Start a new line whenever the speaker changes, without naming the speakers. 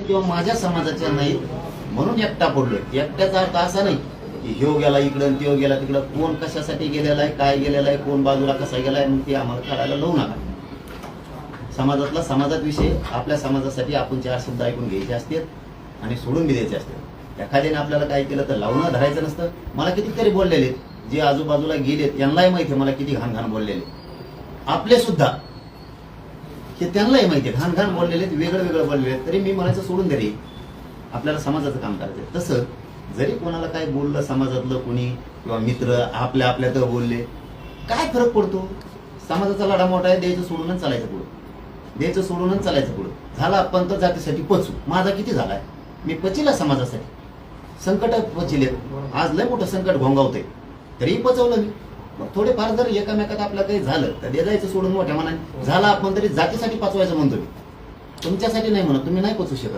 किंवा माझ्या समाजाच्या नाहीत म्हणून एकटा पडलोय. एकट्याचा अर्थ असा नाही की ह्यो गेला इकडं आणि त्यो गेला तिकडं. कोण कशासाठी गेलेला आहे काय गेलेला आहे कोण बाजूला कसा गेलाय मग ते आम्हाला काढायला लावू नका. समाजातला समाजात विषय आपल्या समाजासाठी आपण चार शब्द ऐकून घ्यायचे असतात आणि सोडून बी द्यायचे असतात एखाद्याने आपल्याला काय केलं तर लावणं धरायचं नसतं. मला कितीतरी बोललेले आहेत. जे आजूबाजूला गेलेत यांनाही माहिती आहे मला किती घाण घाण बोललेले आपले सुद्धा हे त्यांनाही माहिती आहे. घाण घाण बोललेले आहेत, वेगळं वेगळं बोललेले आहेत. तरी मी म्हणायचं सोडून दे रे आपल्याला समाजाचं काम करायचं तसं जरी कोणाला काय बोललं समाजातलं कोणी किंवा मित्र आपल्या आपल्यात बोलले काय फरक पडतो? समाजाचा लढा मोठा आहे द्यायचं सोडूनच चालायचं पुढं. द्यायचं सोडूनच चालायचं पुढं. झाला आपण तर जातीसाठी पचू. माझा किती झालाय? मी पचिला समाजासाठी. संकट पचिले आज लय मोठं संकट घोंगावतंय. तरीही पचवलं मी. मग थोडेफार जर एकामेकात आपलं काही झालं तर देजायचं सोडून मोठ्या मनाने. झालं आपण तरी जातीसाठी पाचवायचं म्हणतो मी तुमच्यासाठी नाही म्हणत तुम्ही नाही पोचू शकत.